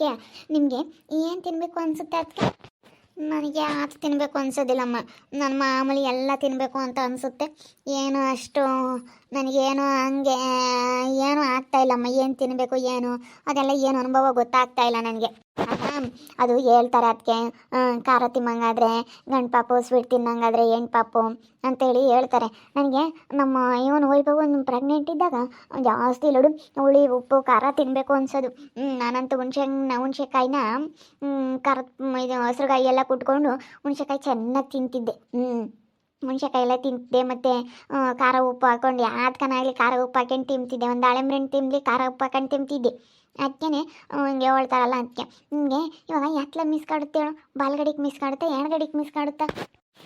ಅದಕ್ಕೆ ನಿಮಗೆ ಏನು ತಿನ್ನಬೇಕು ಅನಿಸುತ್ತೆ ಅದಕ್ಕೆ? ನನಗೆ ಅದು ತಿನ್ನಬೇಕು ಅನಿಸೋದಿಲ್ಲಮ್ಮ. ನನ್ನ ಮಾಮೂಲಿ ಎಲ್ಲ ತಿನ್ನಬೇಕು ಅಂತ ಅನಿಸುತ್ತೆ. ಏನು ಅಷ್ಟು ನನಗೇನು ಹಂಗೆ, ಏನೂ ಆಗ್ತಾಯಿಲ್ಲಮ್ಮ ಏನು ತಿನ್ನಬೇಕು ಏನು? ಅದೆಲ್ಲ ಏನು ಅನುಭವ ಗೊತ್ತಾಗ್ತಾ ಇಲ್ಲ ನನಗೆ. ಅದು ಹೇಳ್ತಾರೆ ಅದಕ್ಕೆ ಖಾರ ತಿನ್ನಂಗಾದ್ರೆ ಗಂಡು ಪಾಪು ಸ್ವೀಟ್ ತಿನ್ನಂಗಾದ್ರೆ ಹೆಣ್ಣು ಪಾಪು? ಅಂತೇಳಿ ಹೇಳ್ತಾರೆ. ನನಗೆ ನಮ್ಮ ಇವನು ವೈಭವ ಪ್ರೆಗ್ನೆಂಟ್ ಇದ್ದಾಗ ಜಾಸ್ತಿ ಲಡು ಹುಳಿ, ಉಪ್ಪು, ಖಾರ ತಿನ್ನಬೇಕು ಅನ್ಸೋದು. ನಾನಂತೂ ಹುಣ್ಸೆ ಹುಣ್ಸೆಕಾಯಿನ ಖಾರದ ಇದು ಹಸ್ರುಗಾಯಿ ಎಲ್ಲ ಕುಟ್ಕೊಂಡು ಹುಣ್ಸೆಕಾಯಿ ಚೆನ್ನಾಗಿ ತಿಂತಿದ್ದೆ. ಹ್ಞೂ ಹುಣ್ಸೆಕಾಯಿ ಎಲ್ಲ ತಿಂತಿದ್ದೆ ಮತ್ತು ಖಾರ ಉಪ್ಪು ಹಾಕೊಂಡು ಯಾವ್ದಕ್ಕನಾಗಲಿ ಖಾರ ಉಪ್ಪು ಹಾಕೊಂಡು ತಿಂತಿದ್ದೆ. ಒಂದು ದಾಳಿಂಬೆ ಹಣ್ಣು ತಿನ್ನಲಿ ಖಾರ ಉಪ್ಪು ಹಾಕೊಂಡು ತಿಂತಿದ್ದೆ. ಅದಕ್ಕೆ ಹಿಂಗೆ ಹೇಳ್ತಾರಲ್ಲ ಅದಕ್ಕೆ. ನಿಮಗೆ ಇವಾಗ ಎತ್ಲ ಮಿಸ್ ಕಾಡುತ್ತೆ ಹೇಳು. ಬಾಲ್ಗಡಿಗೆ ಮಿಸ್ ಕಾಡುತ್ತೆ, ಎಣ್ಗಡಿಗೆ ಮಿಸ್ ಕಾಡುತ್ತಾ?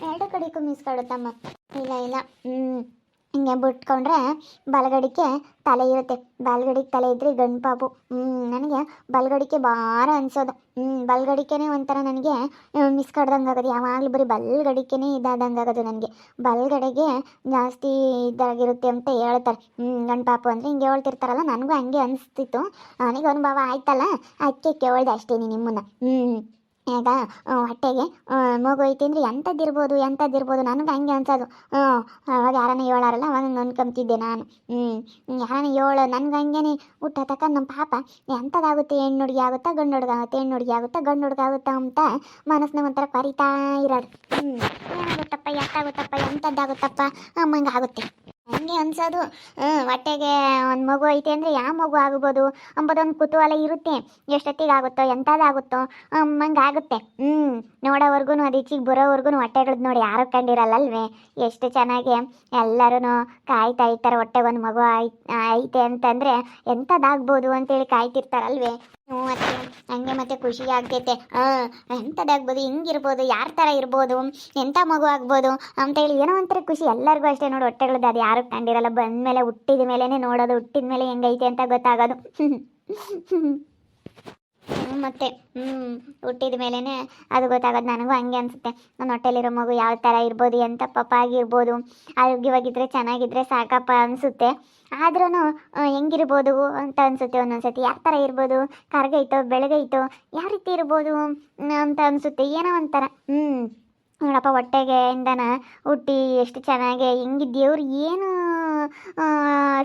ಎರಡು ಕಡೆಗೂ ಮಿಸ್ ಕಾಡುತ್ತಮ್ಮ. ಇಲ್ಲ ಇಲ್ಲ. ಹ್ಞೂ ಹಿಂಗೆ ಬಿಟ್ಕೊಂಡ್ರೆ ಬಲಗಡಿಕೆ ತಲೆ ಇರುತ್ತೆ. ಬಲಗಡಿಗೆ ತಲೆ ಇದ್ರೆ ಗಂಡು ಪಾಪು. ನನಗೆ ಬಲಗಡಿಕೆ ಭಾರ ಅನ್ಸೋದು. ಹ್ಞೂ ಬಲಗಡಿಕೆನೇ ಒಂಥರ ನನಗೆ ಮಿಸ್ ಕಡ್ದಂಗೆ ಆಗೋದು. ಯಾವಾಗಲೂ ಬರೀ ಬಲಗಡಿಕೆನೇ ಇದಾದಂಗೆ ಆಗೋದು ನನಗೆ. ಬಲಗಡೆಗೆ ಜಾಸ್ತಿ ಇದಾಗಿರುತ್ತೆ ಅಂತ ಹೇಳ್ತಾರೆ. ಹ್ಞೂ ಗಂಡು ಪಾಪು ಅಂದರೆ ಹಿಂಗೆ ಹೇಳ್ತಿರ್ತಾರಲ್ಲ, ನನಗೂ ಹಂಗೆ ಅನಿಸ್ತಿತ್ತು. ನನಗೆ ಅನುಭವ ಆಯ್ತಲ್ಲ, ಅದಕ್ಕೆ ಕೇಳ್ದೆ ಅಷ್ಟೇ ನಿಮ್ಮನ್ನ. ಹ್ಞೂ ಈಗ ಹೊಟ್ಟೆಗೆ ಮಗು ಅಂದ್ರೆ ಎಂಥದ್ದಿರ್ಬೋದು ಎಂಥದ್ದಿರ್ಬೋದು ನನಗೆ ಹಂಗೆ ಅನ್ಸೋದು. ಹ್ಞೂ ಅವಾಗ ಯಾರನ್ನ ಹೇಳಾರಲ್ಲ, ಅವಾಗ ಅಂದ್ಕೊಂತಿದ್ದೆ ನಾನು. ಹ್ಞೂ ಯಾರನ್ನ ಹೇಳೋ, ನನಗೆ ಹಂಗೇನೆ ಹುಟ್ಟ ತಕ್ಕ ನಮ್ಮ ಪಾಪ, ಎಂಥದ್ದಾಗುತ್ತೆ ಹೆಣ್ಣು ಹುಡುಗಿ ಆಗುತ್ತಾ ಗಂಡು ಹುಡುಗ ಆಗುತ್ತೆ ಹೆಣ್ಣು ಹುಡುಗಿ ಆಗುತ್ತಾ ಗಂಡು ಹುಡುಗ ಆಗುತ್ತಾ ಅಂತ ಮನಸ್ಸಿನ ಒಂಥರ ಕರಿತಾ ಇರೋದು. ಹ್ಞೂ ಏನಾಗುತ್ತಪ್ಪ, ಎಷ್ಟಾಗುತ್ತಪ್ಪ, ಎಂಥದ್ದಾಗುತ್ತಪ್ಪ ಆಗುತ್ತೆ ಹಂಗೆ ಅನ್ಸೋದು. ಹೊಟ್ಟೆಗೆ ಒಂದು ಮಗು ಐತೆ ಅಂದರೆ ಯಾವ ಮಗು ಆಗ್ಬೋದು? ಅಂಬೋದೊಂದು ಕುತೂಹಲ ಇರುತ್ತೆ. ಎಷ್ಟೊತ್ತಿಗೆ ಆಗುತ್ತೋ ಎಂಥದ್ದಾಗುತ್ತೋ ಆಗುತ್ತೆ ಹ್ಞೂ ನೋಡೋವರೆಗೂ ಅದು ಈಚೆಗೆ ಬರೋವರೆಗೂ ಹೊಟ್ಟೆಗಳದ್ದು ನೋಡಿ ಯಾರು ಕಂಡಿರಲ್ಲ ಅಲ್ವೇ ಎಷ್ಟು ಚೆನ್ನಾಗಿ ಎಲ್ಲರೂ ಕಾಯ್ತಾ ಇರ್ತಾರೆ ಹೊಟ್ಟೆಗೆ ಒಂದು ಮಗು ಐತೆ ಅಂತಂದರೆ ಎಂಥದ್ದಾಗ್ಬೋದು ಅಂತೇಳಿ ಕಾಯ್ತಿರ್ತಾರಲ್ವೇ? ಮತ್ತೆ ಹಂಗೆ ಮತ್ತೆ ಖುಷಿ ಆಗ್ತೈತೆ. ಹಾಂ ಎಂಥದ್ದಾಗ್ಬೋದು, ಹಿಂಗಿರ್ಬೋದು, ಯಾರ ಥರ ಇರ್ಬೋದು ಎಂಥ ಮಗು ಆಗ್ಬೋದು ಅಂತ ಹೇಳಿ ಏನೋ ಒಂಥರ ಖುಷಿ. ಎಲ್ಲರಿಗೂ ಅಷ್ಟೇ ನೋಡಿ ಹೊಟ್ಟೆಗಳದ್ದು ಅದು ಯಾರು ಕಂಡಿರಲ್ಲ. ಹುಟ್ಟಿದ ಮೇಲೇ ನೋಡೋದು ಹುಟ್ಟಿದ ಮೇಲೆ ಹೆಂಗೈತೆ ಅಂತ ಗೊತ್ತಾಗೋದು. ಮತ್ತೆ ಹುಟ್ಟಿದ ಮೇಲೇ ಅದು ಗೊತ್ತಾಗೋದು ನನಗೂ ಹಂಗೆ ಅನ್ಸುತ್ತೆ. ನನ್ನ ಹೊಟ್ಟೆಲಿರೋ ಮಗು ಯಾವ ಥರ ಇರ್ಬೋದು, ಎಂಥ ಪಾಪ ಆಗಿರ್ಬೋದು ಆರೋಗ್ಯವಾಗಿದ್ದರೆ ಚೆನ್ನಾಗಿದ್ರೆ ಸಾಕಪ್ಪ ಅನಿಸುತ್ತೆ. ಆದ್ರೂ ಹೆಂಗಿರ್ಬೋದು ಅಂತ ಅನಿಸುತ್ತೆ ಒಂದೊಂದ್ಸತಿ. ಯಾವ ಥರ ಇರ್ಬೋದು ಕರ್ಗೈತೋ ಬೆಳಗೈತೋ ಯಾವ ರೀತಿ ಇರ್ಬೋದು ಅಂತ ಅನಿಸುತ್ತೆ. ಏನೋ ಒಂಥರ, ಹ್ಮ್. ನೋಡಪ್ಪ ಹೊಟ್ಟೆಗೆ ಇಂದನ ಹುಟ್ಟಿ ಎಷ್ಟು ಚೆನ್ನಾಗೆ ಹೆಂಗಿದ್ಯವ್ರು ಏನು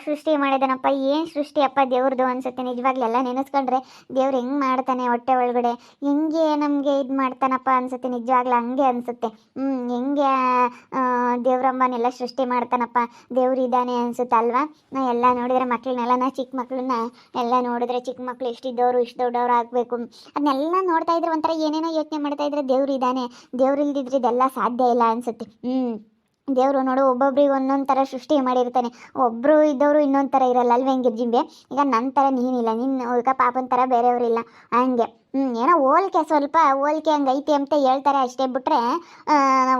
ಸೃಷ್ಟಿ ಮಾಡಿದಾನಪ್ಪ. ಏನು ಸೃಷ್ಟಿಯಪ್ಪ ದೇವ್ರದ್ದು ಅನ್ಸುತ್ತೆ? ನಿಜವಾಗ್ಲೂ ಎಲ್ಲ ನೆನೆಸ್ಕೊಂಡ್ರೆ ದೇವ್ರು ಹೆಂಗೆ ಮಾಡ್ತಾನೆ ಹೊಟ್ಟೆ ಒಳಗಡೆ? ಹೆಂಗೆ ನಮಗೆ ಇದು ಮಾಡ್ತಾನಪ್ಪ ಅನ್ಸುತ್ತೆ? ನಿಜವಾಗ್ಲೂ ಹಂಗೆ ಅನಿಸುತ್ತೆ. ಹ್ಞೂ ಹೆಂಗೆ ದೇವ್ರಮ್ಮನೆಲ್ಲ ಸೃಷ್ಟಿ ಮಾಡ್ತಾನಪ್ಪ? ದೇವ್ರು ಇದ್ದಾನೆ ಅನ್ಸುತ್ತೆ ಅಲ್ವಾ? ನಾ ಎಲ್ಲ ನೋಡಿದ್ರೆ ಮಕ್ಳನ್ನೆಲ್ಲ, ನಾ ಚಿಕ್ಕ ಮಕ್ಳನ್ನ ಎಲ್ಲ ನೋಡಿದ್ರೆ ಚಿಕ್ಕ ಮಕ್ಳು ಎಷ್ಟಿದ್ದವರು ಇಷ್ಟು ದೊಡ್ಡವ್ರು ಆಗಬೇಕು. ಅದನ್ನೆಲ್ಲ ನೋಡ್ತಾ ಇದ್ರೆ ಒಂಥರ ಏನೇನೋ ಯೋಚನೆ ಮಾಡ್ತಾ ಇದ್ರೆ ದೇವ್ರು ಇದ್ದಾನೆ. ದೇವ್ರು ಇಲ್ದಿದ್ರೆ ಇದೆಲ್ಲ ಸಾಧ್ಯ ಇಲ್ಲ ಅನ್ಸುತ್ತೆ. ಹ್ಞೂ ದೇವರು ನೋಡು, ಒಬ್ಬೊಬ್ರಿಗೆ ಒಂದೊಂದು ಥರ ಸೃಷ್ಟಿ ಮಾಡಿರ್ತಾನೆ. ಒಬ್ಬರು ಇದ್ದವರು ಇನ್ನೊಂದು ಥರ ಇರಲ್ಲ ಅಲ್ವೇ ಜಿಂಬೆ? ಈಗ ನನ್ನ ಥರ ನೀನಿಲ್ಲ ನಿನ್ನ ಈಗ ಪಾಪನ ಥರ ಬೇರೆಯವರಿಲ್ಲ. ಹಂಗೆ. ಏನೋ ಹೋಲ್ಕೆ ಸ್ವಲ್ಪ ಹೋಲ್ಕೆ ಹಂಗೆ ಐತೆ ಅಂತ ಹೇಳ್ತಾರೆ ಅಷ್ಟೇ ಬಿಟ್ರೆ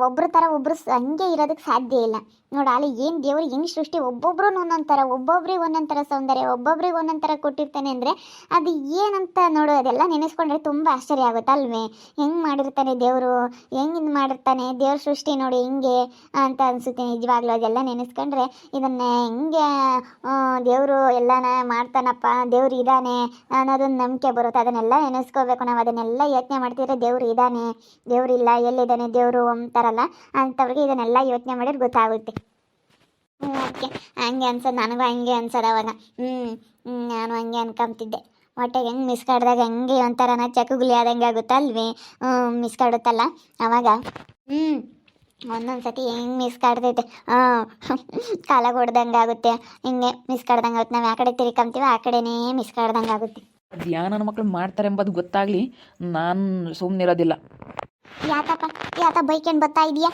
ಒಬ್ಬರ ಥರ ಒಬ್ಬರು ಹಂಗೆ ಇರೋದಕ್ಕೆ ಸಾಧ್ಯ ಇಲ್ಲ. ನೋಡು ಅಲ್ಲಿ ಏನು ದೇವ್ರು ಹೆಂಗೆ ಸೃಷ್ಟಿ, ಒಬ್ಬೊಬ್ರು ಒಂದೊಂದು ಥರ ಒಬ್ಬೊಬ್ರಿಗೆ ಒಂದೊಂದು ಥರ ಸೌಂದರ್ಯ, ಒಬ್ಬೊಬ್ರಿಗೆ ಒಂದೊಂದು ಥರ ಕೊಟ್ಟಿರ್ತಾನೆ ಅಂದರೆ ಅದು ಏನಂತ ನೋಡು, ಅದೆಲ್ಲ ನೆನೆಸ್ಕೊಂಡ್ರೆ ತುಂಬ ಆಶ್ಚರ್ಯ ಆಗುತ್ತೆ ಅಲ್ವೇ? ಹೆಂಗೆ ಮಾಡಿರ್ತಾನೆ ದೇವರು? ಹೆಂಗೆ ಇದು ಮಾಡಿರ್ತಾನೆ? ದೇವ್ರ ಸೃಷ್ಟಿ ನೋಡಿ ಹೆಂಗೆ ಅಂತ ಅನಿಸುತ್ತೆ ನಿಜವಾಗ್ಲೂ ಅದೆಲ್ಲ ನೆನೆಸ್ಕೊಂಡ್ರೆ ಇದನ್ನ ಹೆಂಗೆ ದೇವರು ಎಲ್ಲನ ಮಾಡ್ತಾನಪ್ಪ, ದೇವ್ರು ಇದ್ದಾನೆ ಅನ್ನೋದೊಂದು ನಂಬಿಕೆ ಬರುತ್ತೆ. ಅದನ್ನೆಲ್ಲ ನೆನೆಸ್ಕೋಬೇಕು ನಾವು ಅದನ್ನೆಲ್ಲ ಯೋಚನೆ ಮಾಡ್ತಿದ್ರೆ ದೇವ್ರು ಇದ್ದಾನೆ ದೇವ್ರು ಇಲ್ಲ, ಎಲ್ಲಿದ್ದಾನೆ, ದೇವರು ಅಂತಾರಲ್ಲ ಅಂಥವ್ರಿಗೆ ಇದನ್ನೆಲ್ಲ ಯೋಚನೆ ಮಾಡಿದ್ರೆ ಗೊತ್ತಾಗುತ್ತೆ. ಅದಕ್ಕೆ ಹಂಗೆ ಅನ್ಸೋದು, ನನಗೂ ಹಂಗೆ ಅನ್ಸೋದು ಅವಾಗ. ಹ್ಞೂ ನಾನು ಹಂಗೆ ಅನ್ಕೊಂತಿದ್ದೆ ಹೊಟ್ಟೆಗೆ ಹೆಂಗೆ ಮಿಸ್ ಕಾಡ್ದಾಗ ಹಂಗೆ ಒಂಥರನ ಚಕುಗುಲಿ ಆದಂಗೆ ಆಗುತ್ತಲ್ವೇ? ಮಿಸ್ ಕಾಡುತ್ತಲ್ಲ? ಅವಾಗ ಹ್ಞೂ ಒಂದೊಂದು ಸತಿ ಹೆಂಗೆ ಮಿಸ್ ಕಾಡ್ತೈತೆ? ಹಾಂ ಕಾಲ ಹೊಡ್ದಂಗೆ ಆಗುತ್ತೆ ಹಿಂಗೆ ಮಿಸ್ ಕಾಡ್ದಂಗೆ ಆಗುತ್ತೆ ನಾವು ಆ ಕಡೆ ತಿರ್ಕೊಂತೀವೋ ಆ ಕಡೆನೇ ಮಿಸ್ ಕಾಡ್ದಂಗೆ ಆಗುತ್ತೆ ಮಕ್ಕಳು ನನ್ನ ಮಕ್ಳು ಮಾಡ್ತಾರೆ ಎಂಬುದು ಗೊತ್ತಾಗಲಿ ನಾನು ಸುಮ್ಮನಿರೋದಿಲ್ಲ ಯಾಕಪ್ಪ? ಬರ್ತಾ ಇದೆಯಾ?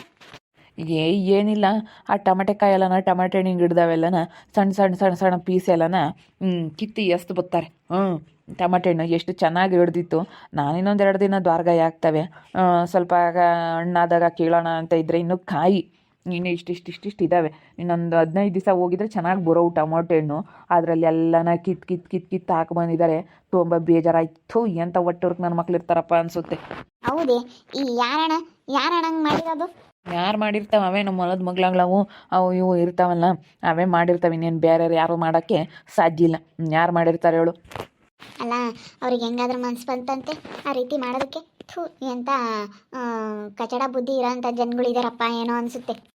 ಈಗ ಏನಿಲ್ಲ ಆ ಟೊಮೆಟೆಕಾಯಿ ಎಲ್ಲನ ಟಮಾಟೆ ಹಣ್ಣಿನ ಗಿಡದವೆಲ್ಲನ ಸಣ್ಣ ಸಣ್ಣ ಸಣ್ಣ ಸಣ್ಣ ಪೀಸ್ ಎಲ್ಲನ ಕಿತ್ತಿ ಎಸ್ದು ಬತ್ತಾರೆ ಹ್ಞೂ ಟಮಾಟೆ ಹಣ್ಣು ಎಷ್ಟು ಚೆನ್ನಾಗಿ ಹಿಡ್ದಿತ್ತು. ನಾನು ಇನ್ನೊಂದು ಎರಡು ದಿನ ದ್ವಾರಗಾಯಿ ಆಗ್ತವೆ. ಸ್ವಲ್ಪ ಆಗ ಹಣ್ಣಾದಾಗ ಕೀಳೋಣ ಅಂತ ಇದ್ದರೆ ಇನ್ನು ಕಾಯಿ. ಇನ್ನು ಇಷ್ಟಿಷ್ಟು ಇಷ್ಟಿಷ್ಟು ಇದ್ದಾವೆ ಇನ್ನೊಂದು ಹದಿನೈದು ದಿವಸ ಹೋಗಿದ್ರೆ ಚೆನ್ನಾಗಿ ಬರೋವು ಟೊಮೊಟೊ ಹಣ್ಣು. ಅದರಲ್ಲಿ ಎಲ್ಲನ ಕಿತ್ ಕಿತ್ ಕಿತ್ ಕಿತ್ತು ಹಾಕಿ ಬಂದಿದ್ದಾರೆ ತುಂಬ ಬೇಜಾರಾಯ್ತು. ಎಂಥ ಒಟ್ಟವ್ರಿಗೆ ನನ್ನ ಮಕ್ಳು ಇರ್ತಾರಪ್ಪ ಅನ್ಸುತ್ತೆ. ಹೌದೇ? ಈ ಯಾರಣ ಯಾರಣ ಮಾಡಿರೋದು? ಯಾರು ಮಾಡಿರ್ತಾವೆ? ಅವೇ ನಮ್ಮ ಹೊಲದ ಮಗ್ಳಂಗ್ಳವು ಅವು ಇವು ಇರ್ತಾವಲ್ಲ. ಅವೇ ಮಾಡಿರ್ತಾವೆ. ಇನ್ನೇನು ಬೇರೆ ಯಾರು ಮಾಡೋಕ್ಕೆ ಸಾಧ್ಯ ಇಲ್ಲ. ಯಾರು ಮಾಡಿರ್ತಾರೆ ಹೇಳು. ಅಲ್ಲ ಅವ್ರಿಗೆ ಹೆಂಗಾದ್ರೂ ಮನ್ಸು ಬಂತಂತೆ ಆ ರೀತಿ ಮಾಡೋದಕ್ಕೆ. ಥೂ ಎಂಥ ಕಚಡ ಬುದ್ಧಿ ಇರೋಂಥ ಜನಗಳಿದಾರಪ್ಪ ಏನೋ ಅನಿಸುತ್ತೆ.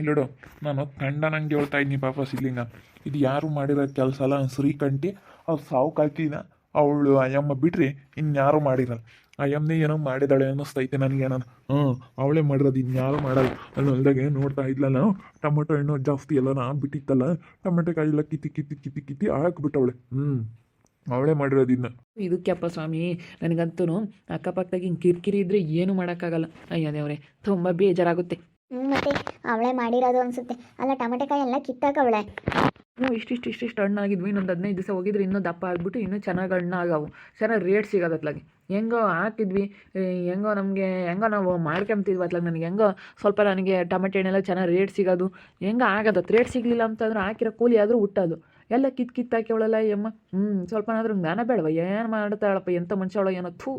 ಇಲ್ಲೋಡು ನಾನು ಕಂಡ ನಂಗೆ ಹೇಳ್ತಾ ಇದ್ದೀನಿ ಪಾಪ ಸಿದ್ಲಿಂಗ ಇದು ಯಾರು ಮಾಡಿರೋ ಕೆಲಸ ಅಲ್ಲ ಶ್ರೀಕಂಠಿ, ಅವ್ರು ಸಾವು ಕಾಯ್ತಿನ ಅವಳು ಅಯ್ಯಮ್ಮ ಬಿಟ್ರಿ ಇನ್ಯಾರು ಮಾಡಿರಲ್ಲ. ಅಯ್ಯಮ್ಮನೇ ಏನೋ ಮಾಡಿದಾಳೆ ಅನ್ನಿಸ್ತೈತೆ ನನಗೆ ನಾನು. ಹ್ಞೂ, ಅವಳೇ ಮಾಡಿರೋದು, ಇನ್ಯಾರು ಮಾಡಲ್ಲ. ಅಲ್ಲಿ ಹೊಲ್ದಾಗೆ ನೋಡ್ತಾ ಇದ್ಲಲ್ಲ ಟೊಮೆಟೊ ಹಣ್ಣು ಜಾಸ್ತಿ ಎಲ್ಲ ನಾ ಬಿಟ್ಟಿತ್ತಲ್ಲ, ಟೊಮೆಟೊ ಕಾಯಿ ಎಲ್ಲ ಕಿತ್ತಿ ಕಿತ್ತಿ ಕಿತ್ತಿ ಕಿತ್ತಿ ಹಾಕ್ಬಿಟ್ಟವಳೆ ಹ್ಞೂ, ಅವಳೇ ಮಾಡಿರೋದು ಇನ್ನು ಇದಕ್ಕೆಪ್ಪ ಸ್ವಾಮಿ ನನಗಂತೂ ಅಕ್ಕಪಕ್ಕದಾಗ ಹಿಂಗೆ ಕಿರಿಕಿರಿ ಇದ್ದರೆ ಏನು ಮಾಡೋಕ್ಕಾಗಲ್ಲ. ಅಯ್ಯೋ ದೇವ್ರೆ, ತುಂಬ ಬೇಜಾರಾಗುತ್ತೆ. ಹ್ಞೂ ಮತ್ತೆ ಅವಳೆ ಮಾಡಿರೋದು ಅನ್ಸುತ್ತೆ. ಅಲ್ಲ ಟೊಮೆಟೊಕಾಯಿ ಎಲ್ಲ ಕಿತ್ತಾಕವಳೆ ಹ್ಞೂ ಇಷ್ಟಿಷ್ಟು ಇಷ್ಟಿಷ್ಟು ಹಣ್ಣಾಗಿದ್ವಿ. ಇನ್ನೊಂದು ಹದಿನೈದು ದಿವಸ ಹೋಗಿದ್ರೆ ಇನ್ನೂ ದಪ್ಪ ಆಗಿಬಿಟ್ಟು ಇನ್ನೂ ಚೆನ್ನಾಗಿ ಹಣ್ಣಾಗವು. ಚೆನ್ನಾಗಿ ರೇಟ್ ಸಿಗೋದು ಅತ್ಲಾಗೆ ಹೆಂಗೋ ಹಾಕಿದ್ವಿ. ಹೆಂಗೋ ನಮಗೆ, ಹೆಂಗೋ ನಾವು ಮಾಡ್ಕೊಂತಿದ್ವಿ ಅತ್ಲಾಗ ನನಗೆ. ಹೆಂಗೋ ಸ್ವಲ್ಪ ನನಗೆ ಟೊಮೆಟೊ ಹಣ್ಣೆಲ್ಲ ಚೆನ್ನಾಗಿ ರೇಟ್ ಸಿಗೋದು. ಹೆಂಗೋ ಆಗದತ್ತು ರೇಟ್ ಸಿಗಲಿಲ್ಲ ಅಂತಂದ್ರೆ ಹಾಕಿರೋ ಕೂಲಿ ಆದರೂ ಹುಟ್ಟೋದು. ಎಲ್ಲ ಕಿತ್ ಕಿತ್ತು ಹಾಕ್ಯವಳಲ್ಲ ಯಮ್ಮ ಹ್ಞೂ ಸ್ವಲ್ಪನಾದ್ರೂ ಜ್ಞಾನ ಬೇಡವ. ಏನು ಮಾಡ್ತಾಳಪ್ಪ ಎಂಥ ಮನುಷ್ಯವಳ ಏನೋ? ಥೂ.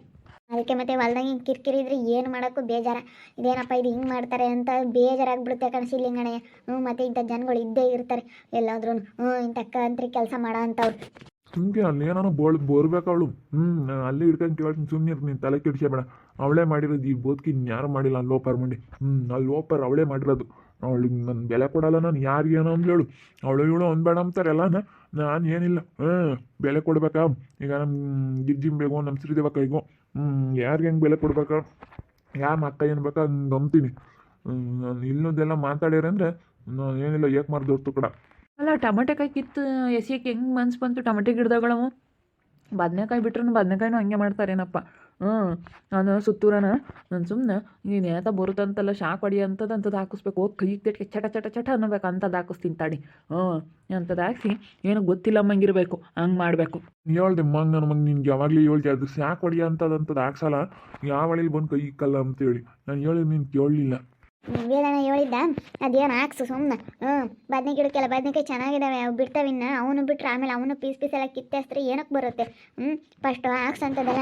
ಅದಕ್ಕೆ ಮತ್ತೆ ಹೊಲ್ದಾಗ ಹಿಂಗೆ ಕಿರಿಕಿರಿ ಇದ್ರೆ ಏನು ಮಾಡೋಕ್ಕೂ ಬೇಜಾರ. ಇದೇನಪ್ಪ ಇದು ಹಿಂಗೆ ಮಾಡ್ತಾರೆ ಅಂತ ಬೇಜಾರಾಗ್ಬಿಡುತ್ತೆ ಕಣಸಿಲ್ಲಿಂಗಣಯ್ಯ ಹ್ಞೂ ಮತ್ತೆ ಇಂಥ ಜನಗಳು ಇದ್ದೇ ಇರ್ತಾರೆ. ಎಲ್ಲಾದ್ರೂ ಹ್ಞೂ ಇಂಥ ಕಂತ್ರಿ ಕೆಲಸ ಮಾಡೋ ಅಂಥವ್ರು ಸುಮ್ಗೆ ಅಲ್ಲಿ ಏನಾರು ಬೋಳ್ ಬೋರ್ಬೇಕು ಅವಳು ಹ್ಞೂ ಅಲ್ಲಿ ಹಿಡ್ಕೊಂಡು ಕೇಳ್ತೀನಿ. ಸುಮ್ಮನೆ ನೀನು ತಲೆ ಕೆಡಿಸ್ಬೇಡ ಅವಳೇ ಮಾಡಿರೋದು ಈ ಬೋದ್ಕಿ ಯಾರು ಮಾಡಿಲ್ಲ ಅಲ್ಲಿ ಲೋಪರ್ ಮಂಡಿ. ಹ್ಞೂ ಅಲ್ಲಿ ಲೋಪರ್ ಅವಳೇ ಮಾಡಿರೋದು. ಅವಳಿಗೆ ನನ್ನ ಬೆಲೆ ಕೊಡಲ್ಲ ನಾನು ಯಾರಿಗೇನೋ ಹೇಳು. ಅವಳು ಇವಳು ಅಂದ್ಬೇಡ ಅಂತಾರಲ್ಲ ನಾನು ಏನಿಲ್ಲ. ಹ್ಞೂ ಬೆಲೆ ಕೊಡ್ಬೇಕಾ? ಈಗ ನಮ್ಮ ಗಿಜ್ಜಿಂಬೇಗೋ ನಮ್ಮ ಶ್ರೀದೇವ ಕೈಗೋ ಹ್ಞೂ ಯಾರಿಗೆ ಹೆಂಗೆ ಬೆಲೆ ಕೊಡ್ಬೇಕಾ? ಯಾರು ಅಕ್ಕ ಏನು ಬೇಕಾ ಹಂಗೆ ನಂಬ್ತೀನಿ ನಾನು ಇಲ್ಲದೆಲ್ಲ ಮಾತಾಡ್ಯಾರ ಅಂದರೆ ನಾನು ಏನಿಲ್ಲ, ಏಕೆ ಮಾರ್ದೋರ್ತು ಕೂಡ ಅಲ್ಲ ಟೊಮೆಟೊಕಾಯಿ ಕಿತ್ತು ಎಸಿಯಕ್ಕೆ ಹೆಂಗೆ ಮನ್ಸು ಬಂತು? ಟೊಮೆಟೊ ಗಿಡದಾಗಳವು ಬದನೆಕಾಯಿ ಬಿಟ್ರೂ ಬದನೆಕಾಯಿನೂ ಹಂಗೆ ಮಾಡ್ತಾರೇನಪ್ಪ. ಹ್ಞೂ ನಾನು ಸುತ್ತೂರನ ನಾನು ಸುಮ್ಮನೆ ನೀನು ಏತ ಬರುತ್ತಂತಲ್ಲ ಶಾಕ್ ಹೊಡಿ ಅಂಥದ್ದು ಅಂಥದ್ದು ಹಾಕಿಸ್ಬೇಕು. ಹೋಗಿ ಕೈ ಚಟ ಚಟ ಚಟ ಅನ್ನಬೇಕು ಅಂಥದ್ದು ಹಾಕಿಸ್ತೀನಿ ತಾಡಿ ಹ್ಞೂ ಅಂಥದ್ದು ಹಾಕ್ಸಿ ಏನು ಗೊತ್ತಿಲ್ಲಮ್ಮಂಗಿರಬೇಕು ಹಂಗೆ ಮಾಡಬೇಕು. ಹೇಳ್ದೆ ಮಂಗ ನನ್ನ ಮಗ ನಿನ್ಗೆ ಯಾವಾಗಲೂ ಹೇಳ್ದೆ ಅದು ಶಾಕ್ ಹೊಡಿ ಅಂತದಂತದ್ದು ಹಾಕ್ಸಲ್ಲ ಯಾವ ಹಳಿಲಿ ಬಂದು ಕೈ ಇಕ್ಕಲ್ಲ ಅಂತೇಳಿ. ನಾನು ಹೇಳಿ ನೀನು ಕೇಳಲಿಲ್ಲ. ನಿನ್ ಹೇಳಿದ್ದ ಅದೇನು ಹಾಕ್ಸು ಸುಮ್ಮನೆ ಹ್ಞೂ ಬದನೆ ಗಿಡಕ್ಕೆಲ್ಲ ಬದನೆಕಾಯಿ ಚೆನ್ನಾಗಿದ್ದಾವೆ ಅವು ಬಿಡ್ತಾವಿನ್ನ ಅವನು ಬಿಟ್ರೆ ಆಮೇಲೆ ಅವನು ಪೀಸ್ ಪೀಸ್ ಎಲ್ಲ ಕಿತ್ತೆಸ್ತ್ರೆ ಏನಕ್ಕೆ ಬರುತ್ತೆ? ಹ್ಞೂ ಫಸ್ಟ್ ಹಾಕ್ಸಂತದಲ್ಲ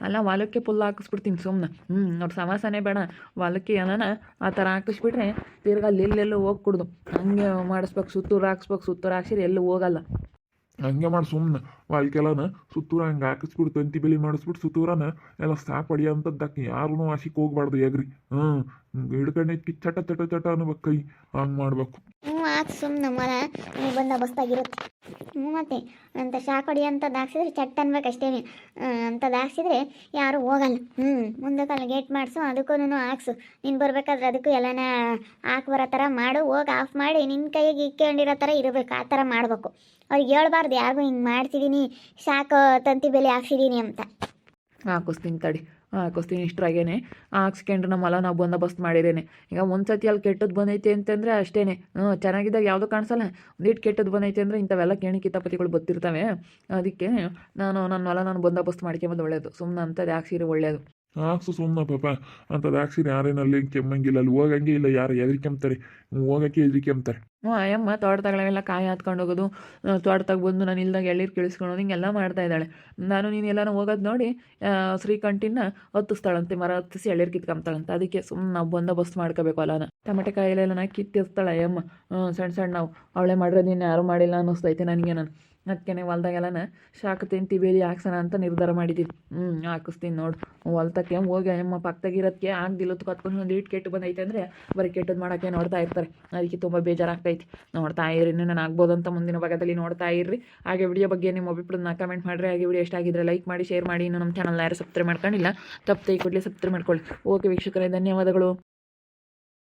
ಅಲ್ಲ, ವಾಲಕ್ಕೆ ಪುಲ್ ಹಾಕಿಸ್ಬಿಡ್ತೀನಿ ಸುಮ್ಮನೆ ಹ್ಞೂ ಅವ್ರ ಸಮಾಸನೇ ಬೇಡ. ಹೊಲಕ್ಕೆ ಏನಾನ ಆ ಥರ ಹಾಕಿಸ್ಬಿಟ್ರೆ ತಿರ್ಗ ಅಲ್ಲಿ ಎಲ್ಲೆಲ್ಲೋ ಹೋಗ್ಕೊಡ್ದು ಹಂಗೆ ಮಾಡಿಸ್ಬೇಕು, ಸುತ್ತೂರು ಹಾಕ್ಸ್ಬೇಕು, ಸುತ್ತೂರು ಹಾಕ್ಸಿರಿ ಎಲ್ಲೂ ಹೋಗಲ್ಲ. ಹಂಗೆ ಮಾಡಿ ಸುಮ್ಮನೆ ವಾಲ್ಕೆಲ್ಲನ ಸುತ್ತೂರ ಹಂಗೆ ಹಾಕಿಸ್ಬಿಟ್ಟು ತಂತಿ ಬೆಲೆ ಮಾಡಿಸ್ಬಿಟ್ಟು ಸುತ್ತೂರನ ಎಲ್ಲ ಸ್ಟಾಪ್ ಹೊಡಿಯೋಂಥದ್ದಕ್ಕೆ ಯಾರೂ ಆಶಿಕ್ ಹೋಗ್ಬಾರ್ದು, ಎಗ್ರಿ. ಹ್ಞೂ ಹಿಡ್ಕೊಂಡು ಕಿಚ್ಚಟ ಚಟ ಚಟ ಚಟ ಅನ್ಬೇಕು ಕೈ. ಹಂಗೆ ಮಾಡ್ಬೇಕು. ಹಾಕ್ಸು ಸುಮ್ಮನೆ ಮರ ಬಂದ ಬಸ್ತಾಗಿರುತ್ತೆ ಹ್ಞೂ ಮತ್ತೆ ಅಂತ ಶಾಕ್ ಹೊಡಿ ದಾಕ್ಸಿದ್ರೆ ಚಟ್ ಅನ್ಬೇಕಷ್ಟೇ ಅಂತ ದಾಕ್ಸಿದ್ರೆ ಯಾರು ಹೋಗಲ್ಲ. ಹ್ಞೂ ಮುಂದಕ್ಕಲ್ಲ ಗೇಟ್ ಮಾಡಿಸು ಅದಕ್ಕೂ ಹಾಕ್ಸು. ನೀನು ಬರಬೇಕಾದ್ರೆ ಅದಕ್ಕೂ ಎಲ್ಲನ ಹಾಕಿ ಬರೋ ಥರ ಮಾಡು, ಹೋಗಿ ಆಫ್ ಮಾಡಿ ನಿನ್ನ ಕೈಗೆ ಇಕ್ಕೊಂಡಿರೋ ಥರ ಇರಬೇಕು, ಆ ಥರ ಮಾಡಬೇಕು. ಅವ್ರಿಗೆ ಹೇಳ್ಬಾರ್ದು, ಯಾರಿಗೂ ಹಿಂಗೆ ಮಾಡ್ತಿದ್ದೀನಿ ಶಾಕ್ ತಂತಿ ಬೆಲೆ ಹಾಕ್ಸಿದ್ದೀನಿ ಅಂತ. ಹಾಕಿಸ್ತೀನಿ ತಡಿ ಹಾಕಿಸ್ತೀನಿ ಇಷ್ಟ್ರಾಗೇನೆ ಹಾಕ್ಸ್ಕೊಂಡ್ರೆ ನಮ್ಮ ಮಲ ನಾವು ಬಂದೋಬಸ್ತ್ ಮಾಡಿರೇನೆ. ಈಗ ಒಂದು ಸತಿ ಅಲ್ಲಿ ಕೆಟ್ಟದ್ದು ಬಂದೈತೆ ಅಂತಂದರೆ ಅಷ್ಟೇ ಚೆನ್ನಾಗಿದ್ದಾಗ ಯಾವುದೂ ಕಾಣಿಸಲ್ಲ. ಒಂದಿಟ್ಟು ಕೆಟ್ಟದ್ದು ಬಂದೈತೆ ಅಂದರೆ ಇಂಥವೆಲ್ಲ ಕೇಣಿ ಕಿತಾಪತಿಗಳು ಬರ್ತಿರ್ತವೆ ಅದಕ್ಕೆ ನಾನು ನನ್ನ ಹೊಲ ನಾನು ಬಂದೋಬಸ್ತ್ ಮಾಡ್ಕೊಂಬಂದು ಒಳ್ಳೇದು. ಸುಮ್ಮನೆ ಅಂಥದ್ದು ಹಾಕ್ಸಿರಿ ಒಳ್ಳೆಯದು ಹಾಕ್ಸು ಸುಮ್ಮನೆ ಪಾಪ. ಅಂಥದ್ದು ಹಾಕ್ಸಿರಿ ಯಾರೇನಲ್ಲಿ ಕೆಮ್ಮಂಗಿಲ್ಲ. ಅಲ್ಲಿ ಹೋಗಂಗೆ ಇಲ್ಲ. ಯಾರು ಎದ್ರಿಕೆಂಬ್ತಾರೆ ಹೋಗಕ್ಕೆ ಎದ್ರಿಕೆಂಬ್ತಾರೆ ಹ್ಞೂ ಅಯ್ಯಮ್ಮ ತೋಟದಾಗಳೆಲ್ಲ ಕಾಯಿ ಹಾತ್ಕೊಂಡು ಹೋಗೋದು ತೋಟದಾಗ ಬಂದು ನಾನು ಇಲ್ದಾಗ ಎಳ್ಳೀರು ಕಿಳಿಸ್ಕೊಳೋದು ಹಿಂಗೆಲ್ಲ ಮಾಡ್ತಾ ಇದ್ದಾಳೆ. ನಾನು ನೀನು ಎಲ್ಲಾನು ಹೋಗೋದು ನೋಡಿ ಶ್ರೀಕಂಠಿನ ಹತ್ತಿಸ್ತಾಳಂತೆ, ಮರ ಹತ್ತಿಸಿ ಎಳ್ಳೀರು ಕಿತ್ಕೊಂತಾಳಂತೆ ಅದಕ್ಕೆ ಸುಮ್ಮನೆ ನಾವು ಬಂದೋಬಸ್ತ್ ಮಾಡ್ಕೋಬೇಕು ಅಲ್ಲನ. ಟೊಮೆಟೊ ಕಾಯಿಲೆಲ್ಲ ಕಿತ್ತಿರ್ತಾಳೆ ಅಯ್ಯಮ್ಮ ಸಣ್ಣ ಸಣ್ಣ ನಾವು. ಅವಳೆ ಮಾಡಿರೋದು ನೀನು ಯಾರೂ ಮಾಡಿಲ್ಲ ಅನ್ನಿಸ್ತೈತೆ ನನಗೆ ನಾನು. ಅದಕ್ಕೆ ಹೊಲ್ದಾಗೆಲ್ಲನ ಶಾಖ ತಿಂತಿ ಬೇಲಿ ಹಾಕ್ಸೋಣ ಅಂತ ನಿರ್ಧಾರ ಮಾಡಿದ್ದೀವಿ ಹ್ಞೂ ಹಾಕಿಸ್ತೀನಿ ನೋಡು. ಹೊಲ್ತಕ್ಕೆ ಹೋಗಿ ಅಯ್ಯಮ್ಮ ಪಕ್ಕದಾಗಿರೋದಕ್ಕೆ ಆಗ್ದಿಲ್ಲ ಕತ್ಕೊಂಡು ಒಂದು ಇಟ್ಟು ಕೆಟ್ಟು ಬಂದೈತೆ ಅಂದರೆ ಬರೀ ಕೆಟ್ಟದ್ದು ಮಾಡೋಕ್ಕೆ ನೋಡ್ತಾ ಇರ್ತಾರೆ. ಅದಕ್ಕೆ ತುಂಬ ಬೇಜಾರಾಗ್ತೈತಿ. ನೋಡ್ತಾ ಇರಿ ನಾನು ಆಗ್ಬೋದು ಅಂತ ಮುಂದಿನ ಭಾಗದಲ್ಲಿ ನೋಡ್ತಾ ಇರ್ರಿ. ಹಾಗೆ ವಿಡಿಯೋ ಬಗ್ಗೆ ನಿಮ್ಮ ಅಭಿಪ್ರಾಯನ ಕಮೆಂಟ್ ಮಾಡಿರಿ. ಹಾಗೆ ವಿಡಿಯೋ ಎಷ್ಟಾಗಿದ್ರೆ ಲೈಕ್ ಮಾಡಿ ಶೇರ್ ಮಾಡಿ. ಇನ್ನು ನಮ್ಮ ಚಾನಲ್ ಯಾರು ಸಬ್ಸ್ಕ್ರೈಬ್ ಮಾಡ್ಕೊಂಡಿಲ್ಲ, ತಪ್ಪು ಕೂಡಲೇ ಸಬ್ಸ್ಕ್ರೈಬ್ ಮಾಡ್ಕೊಳ್ಳಿ. ಓಕೆ ವೀಕ್ಷಕರೇ, ಧನ್ಯವಾದಗಳು.